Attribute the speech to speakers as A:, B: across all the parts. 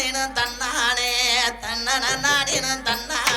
A: நாடினும் தன்னானே தன்னன நாடினும் தன்னானே.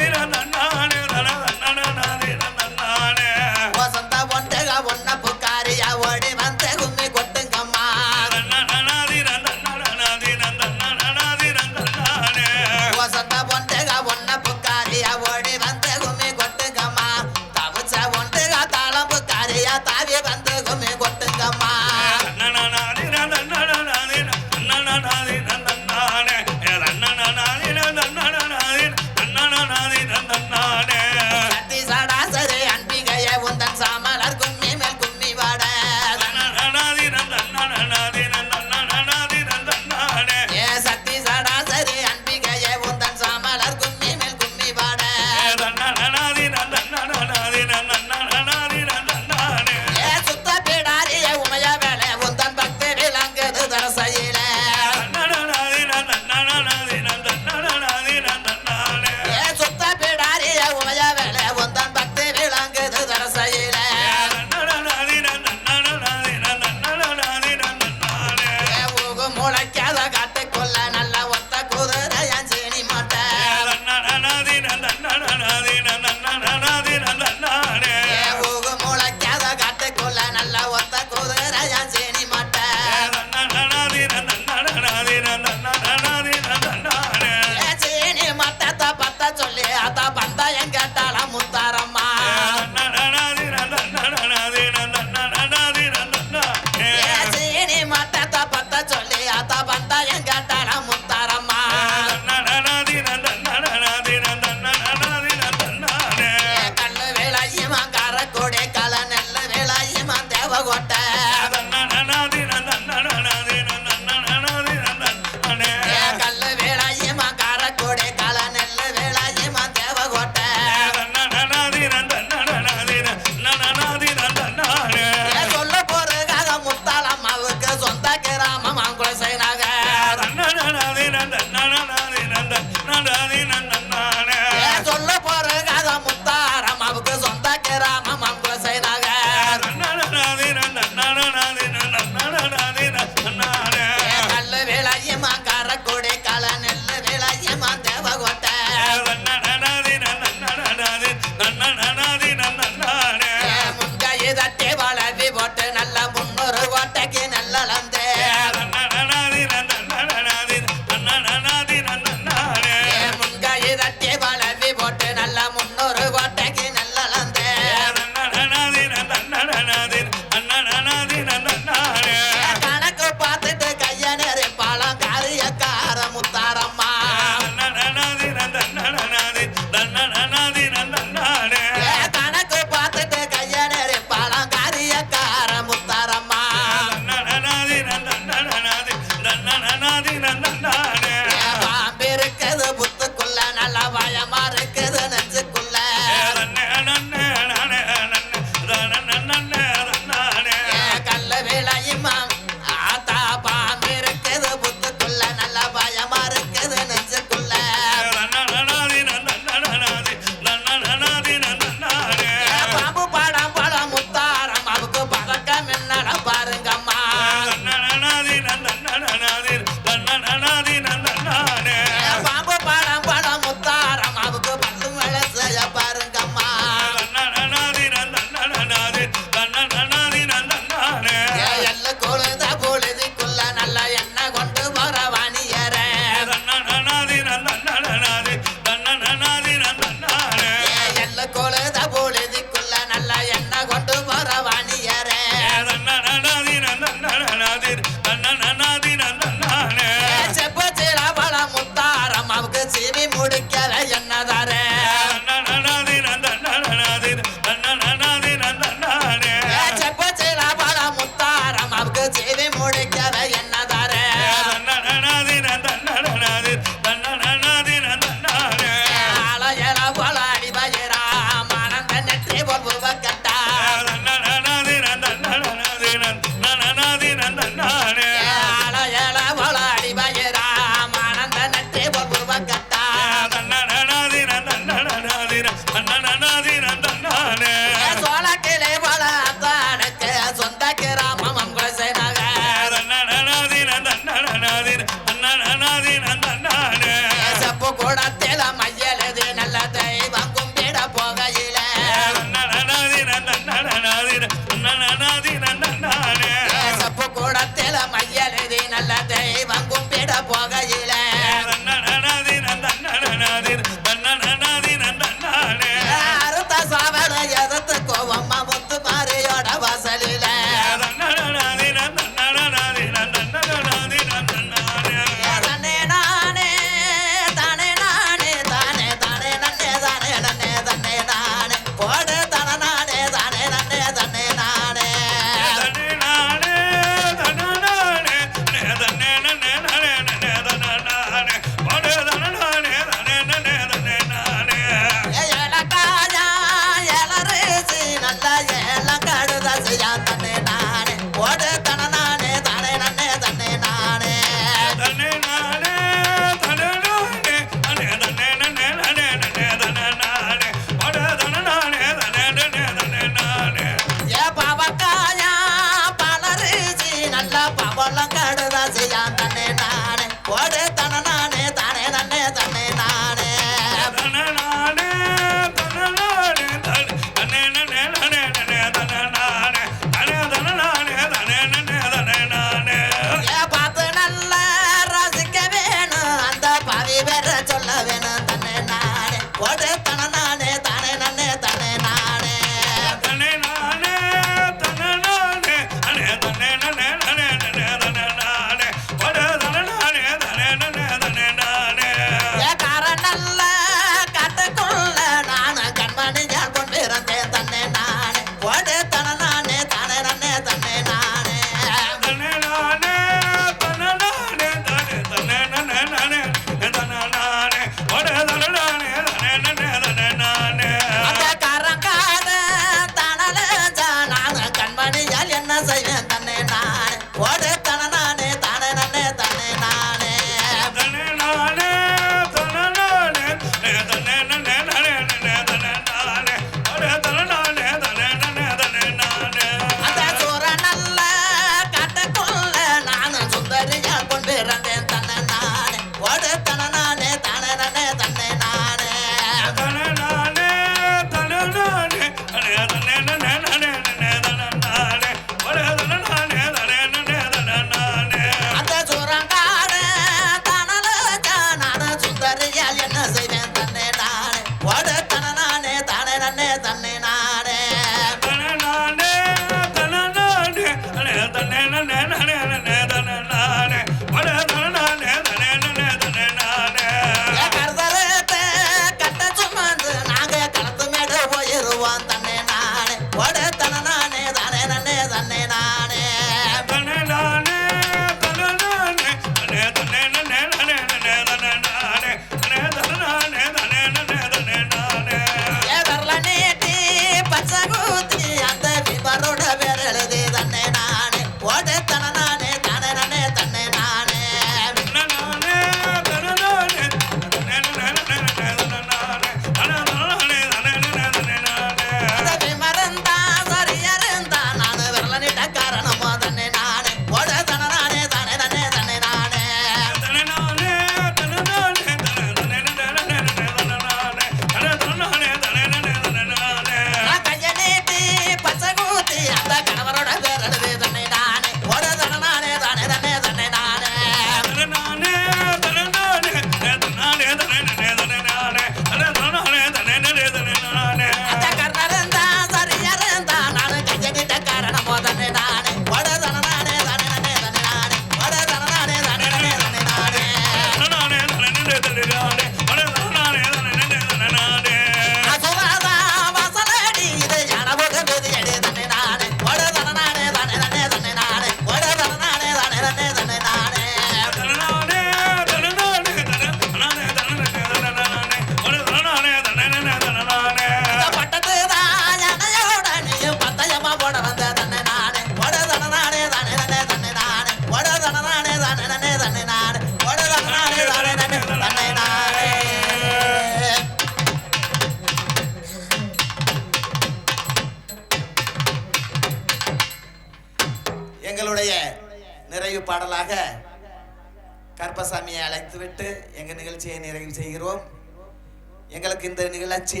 A: இந்த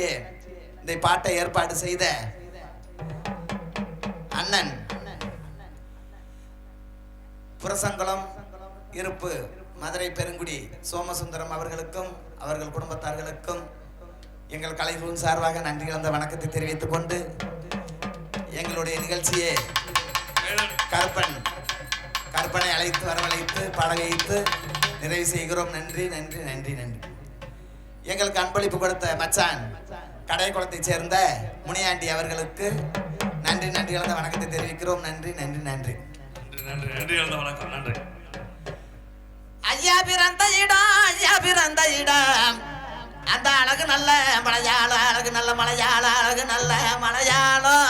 A: இந்த பாட்டை ஏற்பாடு செய்த அண்ணன். புரசங்குளம் இருப்பு மதுரை பெருங்குடி சோமசுந்தரம் அவர்களுக்கும் அவர்கள் குடும்பத்தார்களுக்கும் எங்கள் கலைகுழுவின் சார்பாக நன்றி கலந்த வணக்கத்தை தெரிவித்துக் கொண்டு எங்களுடைய நிகழ்ச்சியை கற்பன் கற்பனை அழைத்து வரவழைத்து பாட வைத்து நிறைவு செய்கிறோம். நன்றி நன்றி நன்றி நன்றி. எங்களுக்கு அன்பளிப்பு கொடுத்த மச்சான் கடைக்குளத்தைச் சேர்ந்த முனியாண்டி அவர்களுக்கு நன்றி நன்றி கலந்த வணக்கத்தை தெரிவிக்கிறோம். நன்றி நன்றி நன்றி.
B: நன்றி நன்றி நன்றி கலந்த வணக்கம். நன்றி.
A: ஐயா பிறந்த இடம் ஐயா பிறந்த இடம். அந்த அழகு நல்ல மலையாள அழகு நல்ல மலையாள அழகு நல்ல மலையாளம்.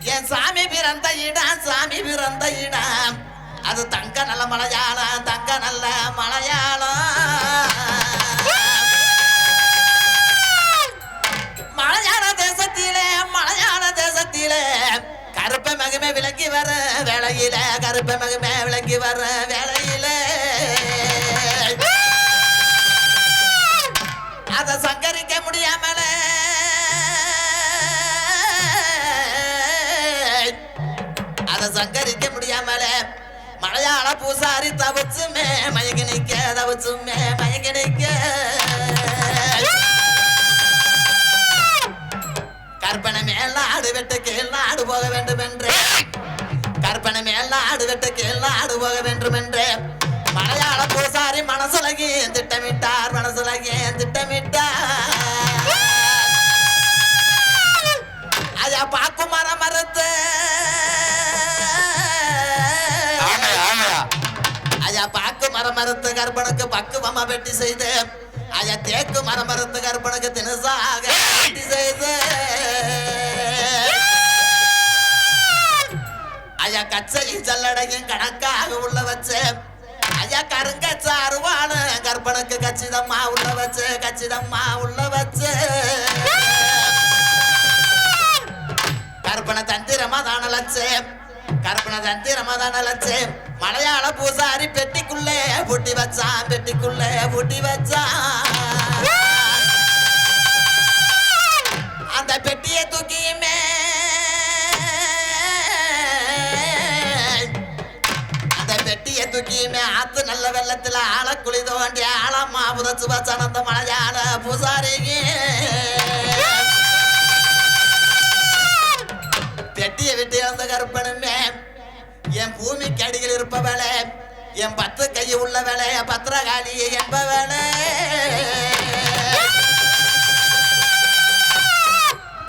A: என் சாமி பிறந்த இடம் சாமி பிறந்த இடம். அது தங்க நல்ல மலையாளம் தங்க நல்ல மலையாளம். மலையாள தேசத்திலே மலையாள தேசத்திலே கருப்ப மகிமை விளங்கி வர வேலையில கருப்ப மகிமை விளங்கி வர வேலையில அதை சங்கரிக்க முடியாமல. அதை சங்கரிக்க முடியாமல. மலையாள பூசாரி தவச்சுமே மயங்கி நிக்க தவச்சுமே மயங்கி நிக்க. கற்பனை மேல் நாடு வெட்ட கீழ் நாடு போக வேண்டும் என்றே கற்பனை மேல் நாடு வெட்ட கீழ் நாடு போக வேண்டும் என்றே மலையாள பூசாரி மனசுலகி திட்டமிட்டார்? மனசுலகி திட்டமிட்டார்? ஐயா பாக்கு மரம் மறுத்து கற்பனுக்கு பக்குவமா வெட்டி செய்து ஐயா தேக்கு மரம் மறுத்து கற்பனுக்கு தினசாக வெட்டி செய்து. ஐயா கச்சையும் சல்லடையும் கணக்காக உள்ள வச்சு ஐயா கருங்கச்ச அருவானு கற்பனுக்கு கச்சிதம்மா உள்ள வச்சு கச்சிதம்மா உள்ள வச்சு. கற்பனை தந்திரமா தானலச்சு கற்பனை தந்திரமா லட்சம் மலையாள பூசாரி பெட்டிக்குள்ளே பூட்டி வச்சான் பெட்டிக்குள்ளே பூட்டி வச்சான். அந்த பெட்டியை தூக்கியுமே அந்த பெட்டியை தூக்கியுமே ஆத்து நல்ல வெள்ளத்துல ஆழ குழி தோண்டி ஆழமா புதச்சு வச்சான் அந்த மலையாள பூசாரிக்கு. என்பவளே என் பத்து கை உள்ளவளே பத்திரகாளி என்பவளே.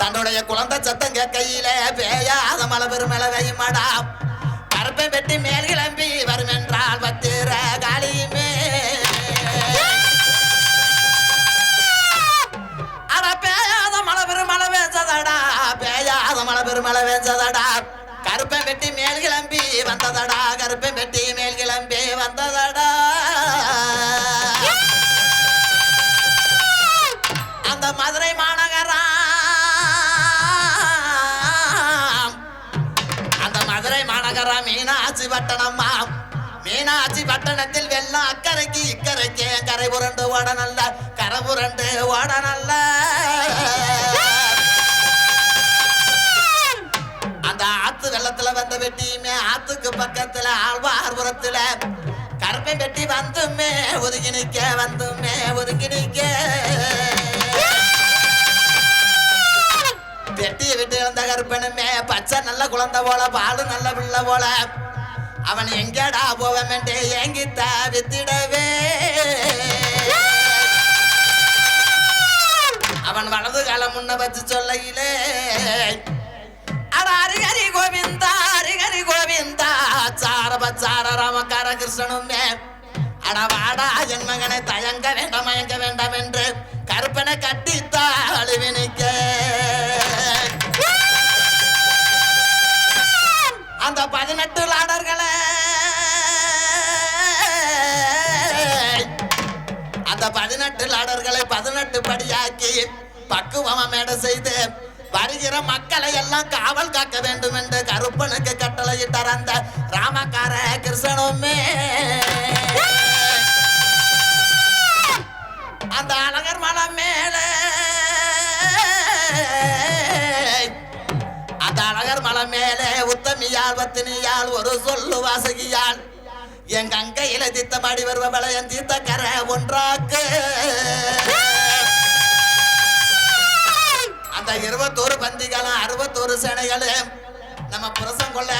A: தன்னுடைய குழந்தை சத்தம் கேட்கையில பேயாத மலை பெருமலை மடாம் கருப்பை வெட்டி மேல் கிளம்பி வரும் என்றால் பத்திர காளியுமே. அட பேயாத மழை பெருமழை வேஞ்சதடா பேயாத மழை பெருமழை வேஞ்சதடா கருப்பை வெட்டி மேல் கிளம்பி வந்ததடா. கருப்பை வெட்டி மேல் கிளம்பி வந்ததடா. அந்த மதுரை மாநகரம். அந்த மதுரை மாநகரம் மீனாட்சி பட்டணம்மா மீனாட்சி பட்டணத்தில் வெள்ளம் அக்கறைக்கு இக்கரைக்கு கரை புரண்டு ஓட நல்ல கரை புரண்டு ஓட நல்ல வெள்ளத்துல வந்த வெட்டியுமே ஆத்துக்கு பக்கத்துல ஆழ்வார்புரத்துல. கருப்பை வெட்டி வந்துமே ஒதுங்கி நிக்க வந்துமே ஒதுங்கி நிக்க வெட்டியை விட்டு வந்த கருப்பனுமே பச்சை நல்ல குழந்தை போல பாலு நல்ல பிள்ளை போல. அவன் எங்கடா போவமென்றே ஏங்கித்த வித்திடவே. அவன் வலது காலம் முன்ன வச்சு சொல்லையிலே கோவிந்தா ஹரிஹரி கோவிந்தா சாரப சார ராம ராமக்கார கிருஷ்ணனுமே அட வாடா என் மகனை தயங்க வேண்டாம் மயங்க வேண்டாம் என்று கருப்பனை கட்டி தாழ்வினிக்க அந்த பதினெட்டு லாடர்களை அந்த பதினெட்டு லாடர்களை பதினெட்டு படியாக்கி பக்குவமா மேடை செய்து வருகிற மக்களை எல்லாம் காவல் காக்க வேண்டும் என்று கருப்பனுக்கு கட்டளையிட்டார் அந்த ராமக்கார கிருஷ்ணனுமே. அந்த அழகர் மலம் மேலே. அந்த அழகர் மலம் மேலே உத்தமியால் பத்தினியால் ஒரு சொல்லு வாசகியால் எங்க அங்கையில தித்தமாடி வருவ வளையன் தீத்த கரை ஒன்றாக்கு. அந்த இருபத்தோரு பந்திகளும் அறுபத்தோரு சேனைகளும் நம்ம புரசம் கொள்ள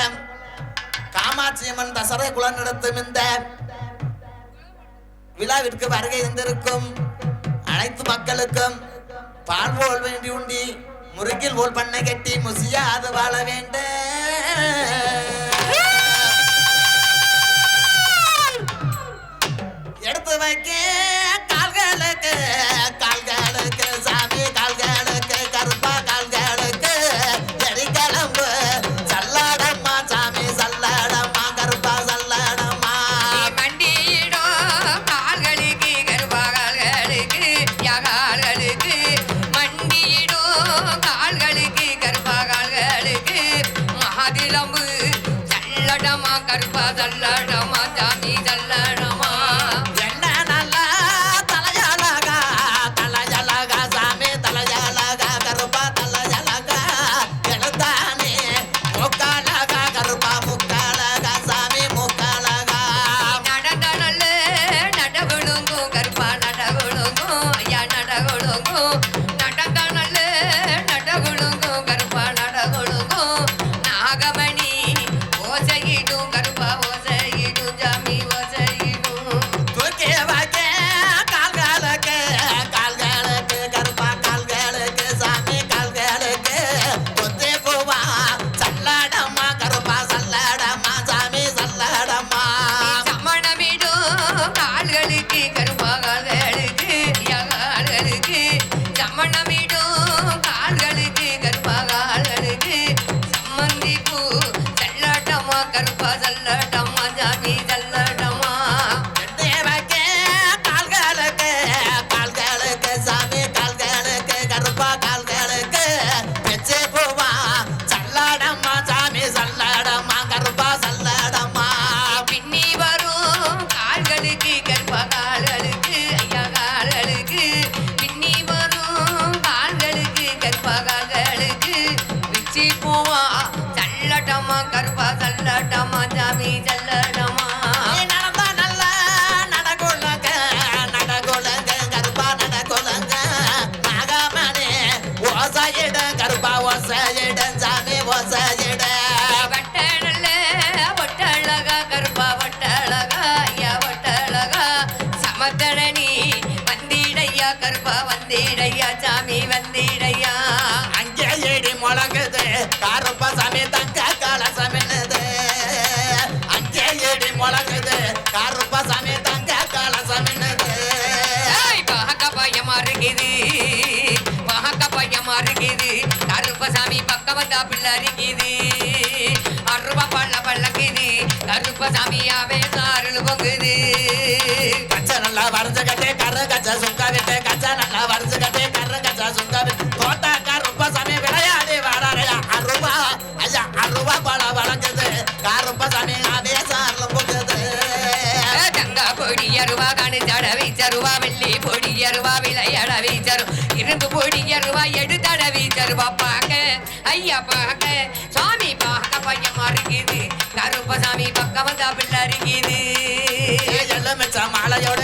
A: காமாட்சியம்மன் தசரை குலம் நடத்தும் இந்த விழாவிற்கு வருகை இருந்திருக்கும் அனைத்து மக்களுக்கும் பால் போல் வேண்டி உண்டி முருகில் போல் பண்ணை கட்டி முசியாது வாழ வேண்டும். எடுத்து வைக்க
C: சமணமிடும் கால்களுக்கு கருப்ப
A: சாமி தங்க கலசமின்னுது அங்கே இடி முழங்குது. கருப்ப சாமி தங்க கலசமின்னுது
C: ஏய், பார்க்க பயமா இருக்குது பார்க்க பயமா இருக்குது கருப்பசாமி பக்கம் வந்தா பிள்ளை இருக்குது அருவா பள்ள பள்ளக்குது. கருப்பசாமி அவே சாருள் பொங்குது.
A: கச்ச நல்லா வரைஞ்சு கட்டே கரு கச்ச சுங்க விட்டு கச்ச நல்லா வரைஞ்சு கட்டே கரு கச்ச சுங்க விட்டு. தோட்டா கருப்ப சாமி
C: தடவி தருவா வெள்ளி பொடி அருவா அடவி வீச்சரு இருந்து பொடி அருவா தடவி தருவா பாக்க ஐயா பாக்க சுவாமி பாக்க பையமா இருக்குது கருப்பசாமி பக்கம் வந்தா பிள்ளை இருக்குது
A: எலுமிச்ச மாலையோட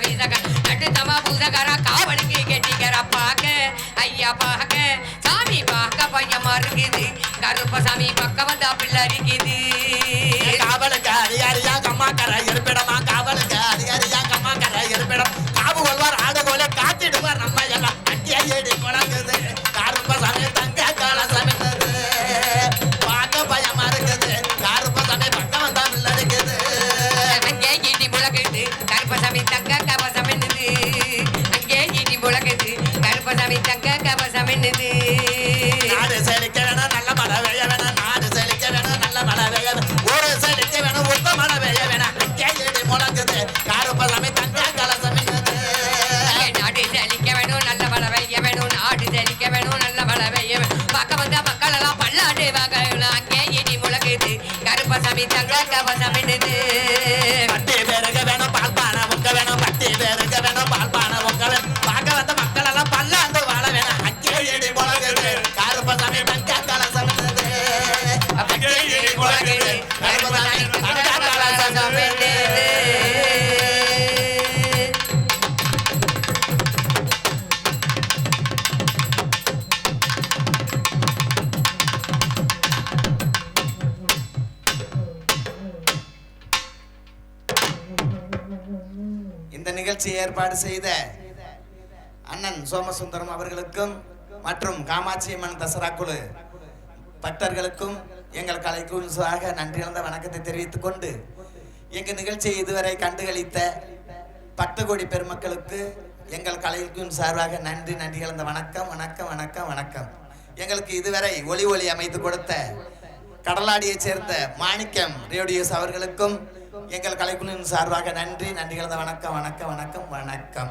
C: வீசக நட்டு வீசக்காரா பூசகாரா காவலுக்கு கெட்டிக்காரா பாக்க ஐயா பாக்க சாமி பாக்க பையமா இருக்குது கருப்பசாமி பக்கம் வந்தா பிள்ளை இருக்குது
A: கருப்ப சமயம் நாடு வேணும் நல்ல வளவை வேணும் நாடு செழிக்க வேணும் நல்ல
C: வளவை பக்கம் வந்த மக்கள் எல்லாம் பல்லாண்டு வாங்கணும் அங்கே இடி முழங்குது. கருப்பசாமி தங்க
A: நிகழ்ச்சி ஏற்பாடு செய்த அண்ணன் சோமசுந்தரம் அவர்களுக்கும் மற்றும் காமாட்சி அம்மன் தசரா குழு பக்தர்களுக்கும் எங்கள் கலைக்குழு சார்பாக நன்றி இழந்த வணக்கத்தை தெரிவித்துக் கொண்டு எங்கள் நிகழ்ச்சியை இதுவரை கண்டுகளித்த பக்த கோடி பெருமக்களுக்கு எங்கள் கலைக்குழு சார்பாக நன்றி நன்றி இழந்த வணக்கம் வணக்கம் வணக்கம் வணக்கம். எங்களுக்கு இதுவரை ஒளி ஒளி அமைத்து கொடுத்த கடலாடியைச் சேர்ந்த மாணிக்கம் ரேடியோஸ் அவர்களுக்கும் எங்கள் கலைக்குழுவின் சார்பாக நன்றி நன்றி வணக்கம் வணக்கம் வணக்கம் வணக்கம்.